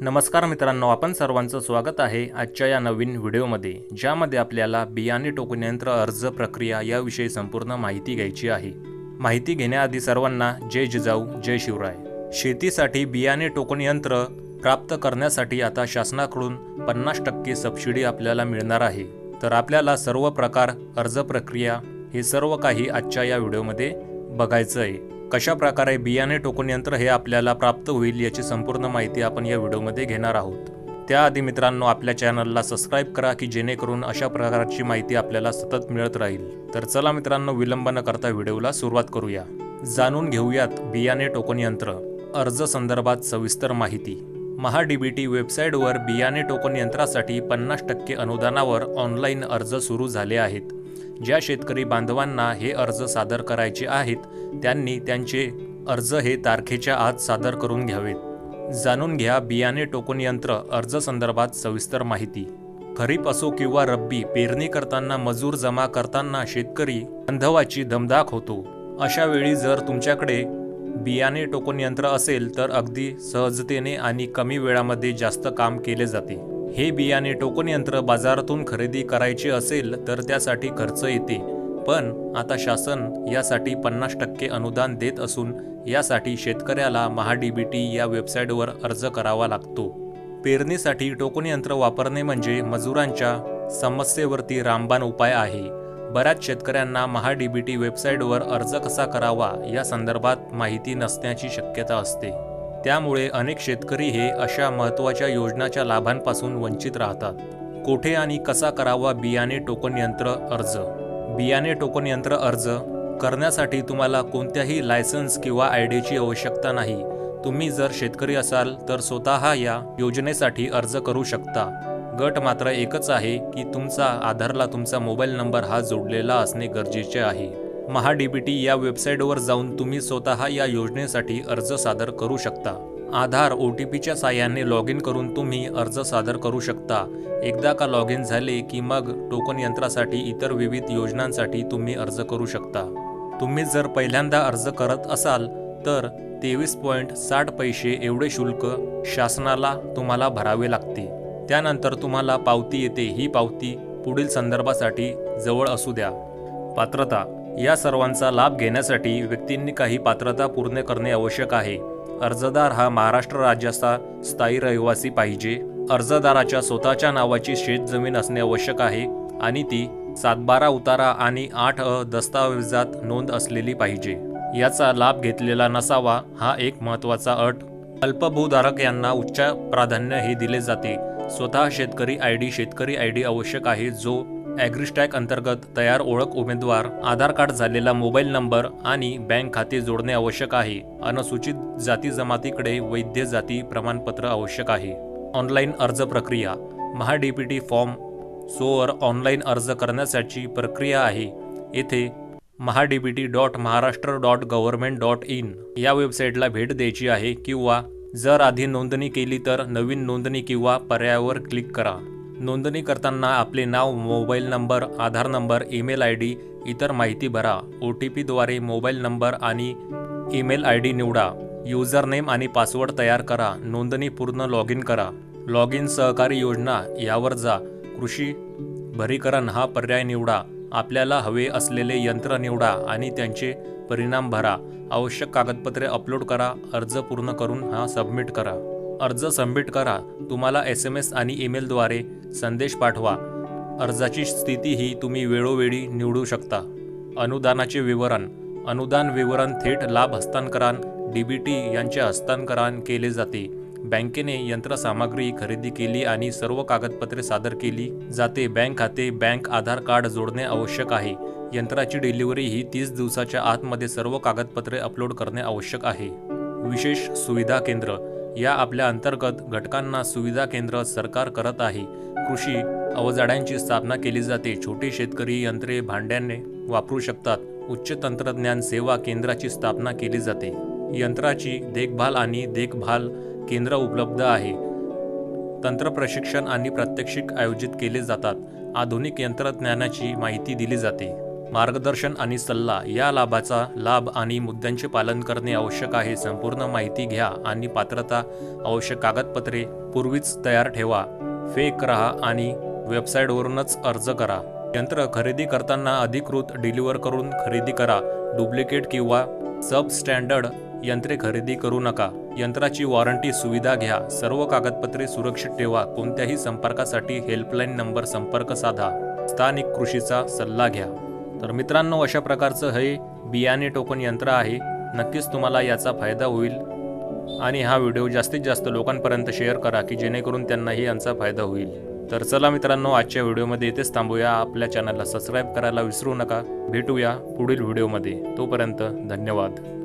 नमस्कार मित्रांनो आपण सर्वांचं स्वागत आहे आजच्या या नवीन व्हिडिओमध्ये ज्यामध्ये आपल्याला बियाणे टोकनयंत्र अर्ज प्रक्रिया याविषयी संपूर्ण माहिती घ्यायची आहे. माहिती घेण्याआधी सर्वांना जय जिजाऊ जय शिवराय. शेतीसाठी बियाणे टोकनयंत्र प्राप्त करण्यासाठी आता शासनाकडून पन्नास टक्के सबसिडी आपल्याला मिळणार आहे. तर आपल्याला सर्व प्रकार अर्ज प्रक्रिया हे सर्व काही आजच्या या व्हिडिओमध्ये बघायचं आहे. कशा प्रकारे बियाणे टोकन यंत्र हे आपल्याला प्राप्त होईल याची संपूर्ण माहिती आपण या व्हिडिओमध्ये घेणार आहोत. त्याआधी मित्रांनो आपल्या चॅनलला सबस्क्राईब करा की जेणेकरून अशा प्रकारची माहिती आपल्याला सतत मिळत राहील. तर चला मित्रांनो विलंब न करता व्हिडिओला सुरुवात करूया. जाणून घेऊयात बियाणे टोकन यंत्र. अर्ज संदर्भात सविस्तर माहिती. महाडीबीटी वेबसाईटवर बियाणे टोकन यंत्रासाठी पन्नास टक्के अनुदानावर ऑनलाईन अर्ज सुरू झाले आहेत. ज्या शेतकरी बांधवांना हे अर्ज सादर करायचे आहेत त्यांनी त्यांचे अर्ज हे तारखेच्या आत सादर करून घ्यावेत. जाणून घ्या बियाणे टोकन यंत्र अर्ज संदर्भात सविस्तर माहिती. खरीप असो किंवा रब्बी पेरणी करताना मजूर जमा करताना शेतकरी अंधवाची दमदाक होतो. अशा वेळी जर तुमच्याकडे बियाणे टोकन यंत्र असेल तर अगदी सहजतेने आणि कमी वेळामध्ये जास्त काम केले जाते. हे बियाणे टोकन यंत्र बाजारातून खरेदी करायचे असेल तर त्यासाठी खर्च येते. पण आता शासन यासाठी पन्नास टक्के अनुदान देत असून यासाठी शेतकऱ्याला महाडीबीटी या वेबसाईटवर अर्ज करावा लागतो. पेरणीसाठी टोकन यंत्र वापरणे म्हणजे मजुरांच्या समस्येवरती रामबाण उपाय आहे. बऱ्याच शेतकऱ्यांना महाडीबीटी वेबसाईटवर अर्ज कसा करावा या संदर्भात माहिती नसण्याची शक्यता असते. त्यामुळे अनेक शेतकरी हे अशा महत्त्वाच्या योजनाच्या लाभांपासून वंचित राहतात. कोठे आणि कसा करावा बियाणे टोकन यंत्र अर्ज? बियाणे टोकन यंत्र अर्ज करण्यासाठी तुम्हाला कोणत्याही लायसन्स किंवा आय डीची आवश्यकता नाही. तुम्ही जर शेतकरी असाल तर स्वतः या योजनेसाठी अर्ज करू शकता. गट मात्र एकच आहे की तुमचा आधारला तुमचा मोबाईल नंबर हा जोडलेला असणे गरजेचे आहे. महाडीबीटी या वेबसाईटवर जाऊन तुम्ही स्वतः या योजनेसाठी अर्ज सादर करू शकता. आधार ओ टी पीच्या साह्याने लॉग इन करून तुम्ही अर्ज सादर करू शकता. एकदा का लॉग इन झाले की मग टोकन यंत्रासाठी इतर विविध योजनांसाठी तुम्ही अर्ज करू शकता. तुम्ही जर पहिल्यांदा अर्ज करत असाल तर तेवीस पॉईंट साठ पैसे एवढे शुल्क शासनाला तुम्हाला भरावे लागते त्यानंतर तुम्हाला पावती येते ही पावती पुढील संदर्भासाठी जवळ असू द्या. पात्रता या सर्वांचा लाभ घेण्यासाठी व्यक्तींनी काही पात्रता पूर्ण करणे आवश्यक आहे. अर्जदार हा महाराष्ट्र राज्याचा स्थायी रहिवासी पाहिजे. अर्जदाराच्या स्वतःच्या नावाची शेतजमीन असणे आवश्यक आहे आणि ती सातबारा उतारा आणि आठ अ दस्तावेजात नोंद असलेली पाहिजे. याचा लाभ घेतलेला नसावा हा एक महत्त्वाचा अट. अल्पभूधारक यांना उच्च प्राधान्य हे दिले जाते. स्वतः शेतकरी आय डी शेतकरी आय डी आवश्यक आहे जो ॲग्रिस्टॅक अंतर्गत तयार ओळख उमेदवार आधार कार्ड झालेला मोबाईल नंबर आणि बँक खाते जोडणे आवश्यक आहे. अनुसूचित जाती जमातीकडे वैध जाती प्रमाणपत्र आवश्यक आहे. ऑनलाईन अर्ज प्रक्रिया. महाडीपीटी फॉर्म. सोवर ऑनलाईन अर्ज करण्यासाठी प्रक्रिया आहे. येथे MahaDBT dot Maharashtra dot government dot in या वेबसाईटला भेट द्यायची आहे किंवा जर आधी नोंदणी केली तर नवीन नोंदणी किंवा पर्यायावर क्लिक करा. नोंदणी करताना आपले नाव mobile number Aadhaar number email I D इतर माहिती भरा. ओ टी पीद्वारे मोबाईल नंबर आणि ईमेल आय डी निवडा. युजर नेम आणि पासवर्ड तयार करा. नोंदणी पूर्ण लॉग इन करा. लॉग इन सहकारी योजना यावर जा. कृषी भरीकरण हा पर्याय निवडा. आपल्याला हवे असलेले यंत्र निवडा आणि त्यांचे परिणाम भरा. आवश्यक कागदपत्रे अपलोड करा. अर्ज पूर्ण करून हा सबमिट करा. अर्ज सबमिट करा. तुम्हाला एस एम एस आणि ईमेलद्वारे संदेश पाठवा. अर्जाची स्थितीही तुम्ही वेळोवेळी निवडू शकता. अनुदानाचे विवरण. अनुदान विवरण थेट लाभ हस्तांतरण डी बी टी यांचे हस्तांतरण केले जाते. बँकेने यंत्रसामग्री खरेदी केली आणि सर्व कागदपत्रे सादर केली जाते. बँक खाते बँक आधार कार्ड जोडणे आवश्यक आहे. यंत्राची डिलिव्हरी ही तीस दिवसाच्या आतमध्ये सर्व कागदपत्रे अपलोड करणे आवश्यक आहे. विशेष सुविधा केंद्र. या आपल्या अंतर्गत घटकांना सुविधा केंद्र सरकार करत आहे. कृषी अवजाड्यांची स्थापना केली जाते. छोटे शेतकरी यंत्रे भांड्याने वापरू शकतात. उच्च तंत्रज्ञान सेवा केंद्राची स्थापना केली जाते. यंत्राची देखभाल आणि देखभाल केंद्र उपलब्ध आहे. तंत्र प्रशिक्षण आणि प्रात्यक्षिक आयोजित केले जातात. आधुनिक यंत्रज्ञानाची माहिती दिली जाते. मार्गदर्शन आणि सल्ला या लाभाचा लाभ आणि मुद्द्यांचे पालन करणे आवश्यक आहे. संपूर्ण माहिती घ्या आणि पात्रता आवश्यक कागदपत्रे पूर्वीच तयार ठेवा. फेक राहा आणि वेबसाईटवरूनच अर्ज करा. यंत्र खरेदी करताना अधिकृत डिलिव्हर करून खरेदी करा. डुप्लिकेट किंवा सबस्टँडर्ड यंत्रे खरेदी करू नका. यंत्राची वॉरंटी सुविधा घ्या. सर्व कागदपत्रे सुरक्षित ठेवा. कोणत्याही संपर्कासाठी हेल्पलाईन नंबर संपर्क साधा. स्थानिक कृषीचा सल्ला घ्या. तर मित्रांनो अशा प्रकारचं हे बियाणे टोकन यंत्र आहे. नक्कीच तुम्हाला याचा फायदा होईल. आणि हा व्हिडिओ जास्तीत जास्त लोकांपर्यंत शेअर करा की जेणेकरून त्यांनाही यांचा फायदा होईल. तर चला मित्रांनो आजच्या व्हिडिओमध्ये येथेच थांबूया. आपल्या चॅनलला सबस्क्राईब करायला विसरू नका. भेटूया पुढील व्हिडिओमध्ये. तोपर्यंत धन्यवाद.